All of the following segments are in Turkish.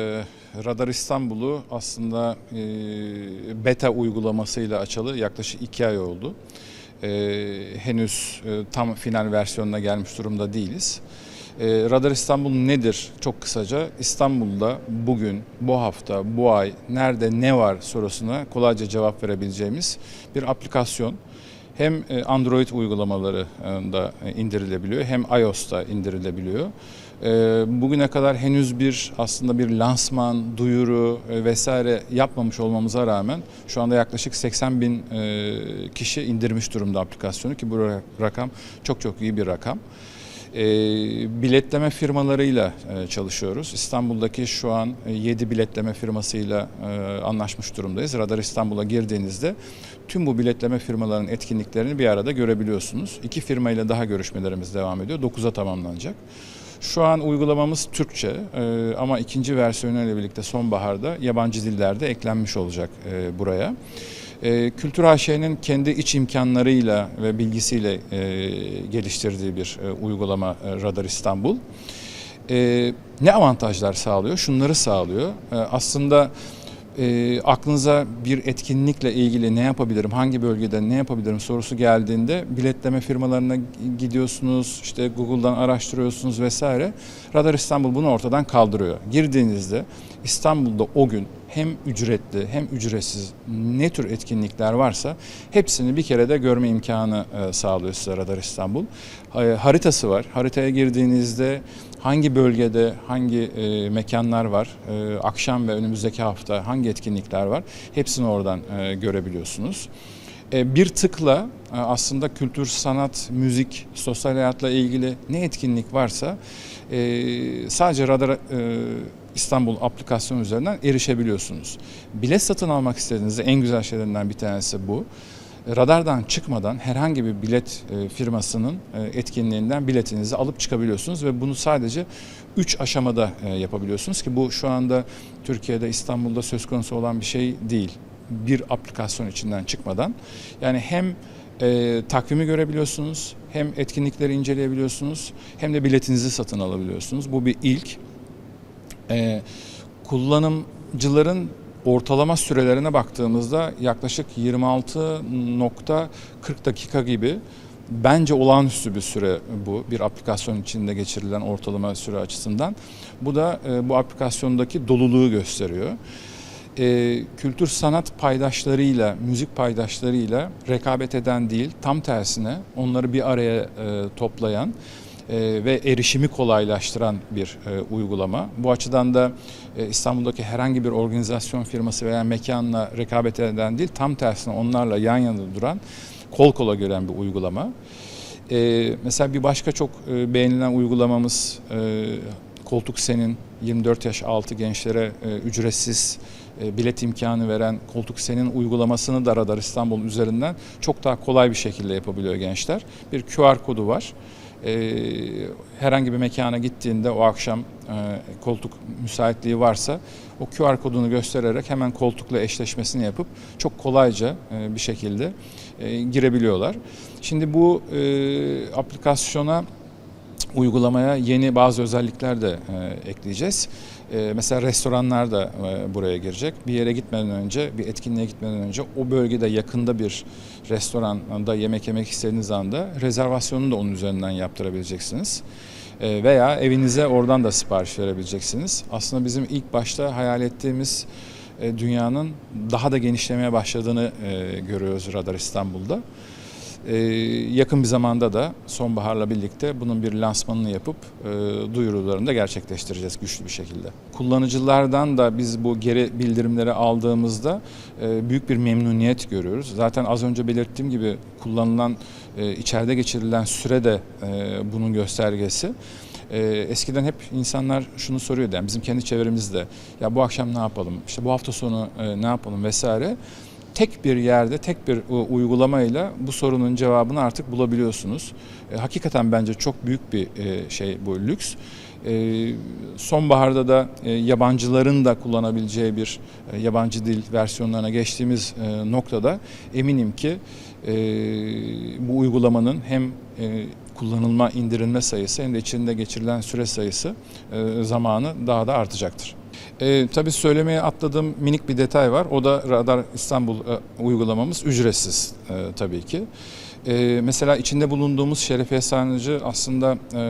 Ee, Radar İstanbul'u aslında e, beta uygulamasıyla açalı yaklaşık iki ay oldu. Ee, henüz e, tam final versiyonuna gelmiş durumda değiliz. Ee, Radar İstanbul nedir? Çok kısaca İstanbul'da bugün, bu hafta, bu ay nerede ne var sorusuna kolayca cevap verebileceğimiz bir aplikasyon. Hem e, Android uygulamaları e, indirilebiliyor hem iOS'ta indirilebiliyor. E, Bugüne kadar henüz bir aslında bir lansman, duyuru vesaire yapmamış olmamıza rağmen şu anda yaklaşık 80 bin kişi indirmiş durumda aplikasyonu ki bu ra- rakam çok çok iyi bir rakam. E, biletleme firmalarıyla e, çalışıyoruz. İstanbul'daki şu an 7 biletleme firmasıyla e, anlaşmış durumdayız. Radar İstanbul'a girdiğinizde tüm bu biletleme firmalarının etkinliklerini bir arada görebiliyorsunuz. İki firmayla daha görüşmelerimiz devam ediyor. 9'a tamamlanacak. Şu an uygulamamız Türkçe e, ama ikinci versiyonuyla birlikte sonbaharda yabancı dillerde eklenmiş olacak e, buraya. E, Kültür AŞ'nin kendi iç imkanlarıyla ve bilgisiyle e, geliştirdiği bir e, uygulama e, Radar İstanbul. E, ne avantajlar sağlıyor? Şunları sağlıyor. E, aslında e, aklınıza bir etkinlikle ilgili ne yapabilirim, hangi bölgede ne yapabilirim sorusu geldiğinde biletleme firmalarına gidiyorsunuz, işte Google'dan araştırıyorsunuz vesaire. Radar İstanbul bunu ortadan kaldırıyor. Girdiğinizde İstanbul'da o gün hem ücretli hem ücretsiz ne tür etkinlikler varsa hepsini bir kere de görme imkanı e, sağlıyor size Radar İstanbul. Haritası var. Haritaya girdiğinizde hangi bölgede hangi e, mekanlar var, e, akşam ve önümüzdeki hafta hangi etkinlikler var hepsini oradan görebiliyorsunuz. Bir tıkla aslında kültür, sanat, müzik, sosyal hayatla ilgili ne etkinlik varsa sadece Radar İstanbul aplikasyonu üzerinden erişebiliyorsunuz. Bilet satın almak istediğinizde en güzel şeylerinden bir tanesi bu. Radardan çıkmadan herhangi bir bilet e, firmasının e, etkinliğinden biletinizi alıp çıkabiliyorsunuz ve bunu sadece 3 aşamada e, yapabiliyorsunuz ki bu şu anda Türkiye'de İstanbul'da söz konusu olan bir şey değil. Bir aplikasyon içinden çıkmadan. Yani hem e, takvimi görebiliyorsunuz, hem etkinlikleri inceleyebiliyorsunuz, hem de biletinizi satın alabiliyorsunuz. Bu bir ilk. E, kullanımcıların ortalama sürelerine baktığımızda yaklaşık 26.40 dakika gibi bence olağanüstü bir süre bu bir aplikasyon içinde geçirilen ortalama süre açısından. Bu da e, bu aplikasyondaki doluluğu gösteriyor. E, kültür sanat paydaşlarıyla, müzik paydaşlarıyla rekabet eden değil, tam tersine onları bir araya e, toplayan ve erişimi kolaylaştıran bir e, uygulama. Bu açıdan da e, İstanbul'daki herhangi bir organizasyon firması veya mekanla rekabet eden değil, tam tersine onlarla yan yana duran, kol kola gören bir uygulama. E, mesela bir başka çok e, beğenilen uygulamamız e, Koltuk Sen'in 24 yaş altı gençlere e, ücretsiz e, bilet imkanı veren Koltuk Sen'in uygulamasını da Radar İstanbul üzerinden çok daha kolay bir şekilde yapabiliyor gençler. Bir QR kodu var. E, herhangi bir mekana gittiğinde o akşam e, koltuk müsaitliği varsa o QR kodunu göstererek hemen koltukla eşleşmesini yapıp çok kolayca e, bir şekilde e, girebiliyorlar. Şimdi bu e, aplikasyona uygulamaya yeni bazı özellikler de e, ekleyeceğiz. E, mesela restoranlar da e, buraya girecek. Bir yere gitmeden önce, bir etkinliğe gitmeden önce o bölgede yakında bir restoranda yemek yemek istediğiniz anda rezervasyonunu da onun üzerinden yaptırabileceksiniz. E, veya evinize oradan da sipariş verebileceksiniz. Aslında bizim ilk başta hayal ettiğimiz e, dünyanın daha da genişlemeye başladığını e, görüyoruz Radar İstanbul'da. Ee, yakın bir zamanda da sonbaharla birlikte bunun bir lansmanını yapıp e, duyurularını da gerçekleştireceğiz güçlü bir şekilde. Kullanıcılardan da biz bu geri bildirimleri aldığımızda e, büyük bir memnuniyet görüyoruz. Zaten az önce belirttiğim gibi kullanılan, e, içeride geçirilen süre de e, bunun göstergesi. Ee, eskiden hep insanlar şunu soruyordu yani bizim kendi çevremizde ya bu akşam ne yapalım işte bu hafta sonu e, ne yapalım vesaire tek bir yerde tek bir u- uygulamayla bu sorunun cevabını artık bulabiliyorsunuz. E, hakikaten bence çok büyük bir e, şey bu lüks. E, sonbaharda da e, yabancıların da kullanabileceği bir e, yabancı dil versiyonlarına geçtiğimiz e, noktada eminim ki e, bu uygulamanın hem e, kullanılma, indirilme sayısı hem de içinde geçirilen süre sayısı e, zamanı daha da artacaktır. E, tabii söylemeye atladığım minik bir detay var. O da Radar İstanbul e, uygulamamız ücretsiz e, tabii ki. E, mesela içinde bulunduğumuz Şerefiye Sarnıcı aslında e,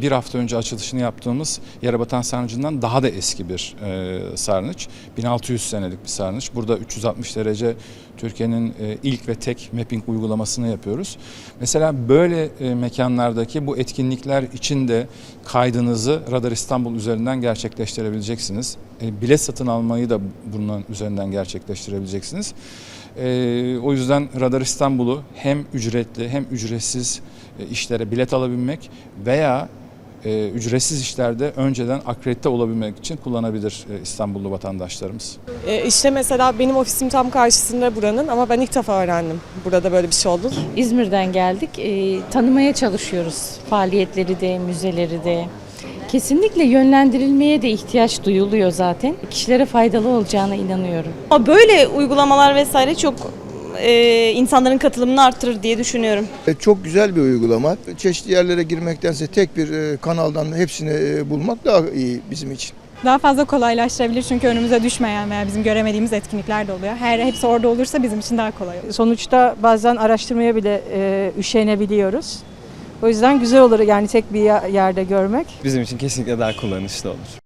bir hafta önce açılışını yaptığımız Yerebatan Sarnıcı'ndan daha da eski bir e, sarnıç. 1600 senelik bir sarnıç. Burada 360 derece Türkiye'nin e, ilk ve tek mapping uygulamasını yapıyoruz. Mesela böyle e, mekanlardaki bu etkinlikler için de kaydınızı Radar İstanbul üzerinden gerçekleştirebileceksiniz. E, bilet satın almayı da bunun üzerinden gerçekleştirebileceksiniz. E, o yüzden Radar İstanbul'u hem ücretli hem ücretsiz e, işlere bilet alabilmek veya e, ücretsiz işlerde önceden akredite olabilmek için kullanabilir e, İstanbullu vatandaşlarımız. E, işte mesela benim ofisim tam karşısında buranın ama ben ilk defa öğrendim burada böyle bir şey oldu. İzmir'den geldik. Ee, tanımaya çalışıyoruz faaliyetleri de, müzeleri de. Kesinlikle yönlendirilmeye de ihtiyaç duyuluyor zaten. Kişilere faydalı olacağına inanıyorum. Ama böyle uygulamalar vesaire çok e, insanların katılımını arttırır diye düşünüyorum. E, Çok güzel bir uygulama. Çeşitli yerlere girmektense tek bir e, kanaldan hepsini e, bulmak daha iyi bizim için. Daha fazla kolaylaştırabilir çünkü önümüze düşmeyen veya bizim göremediğimiz etkinlikler de oluyor. Her hepsi orada olursa bizim için daha kolay olur. Sonuçta bazen araştırmaya bile e, üşenebiliyoruz. O yüzden güzel olur yani tek bir yerde görmek. Bizim için kesinlikle daha kullanışlı olur.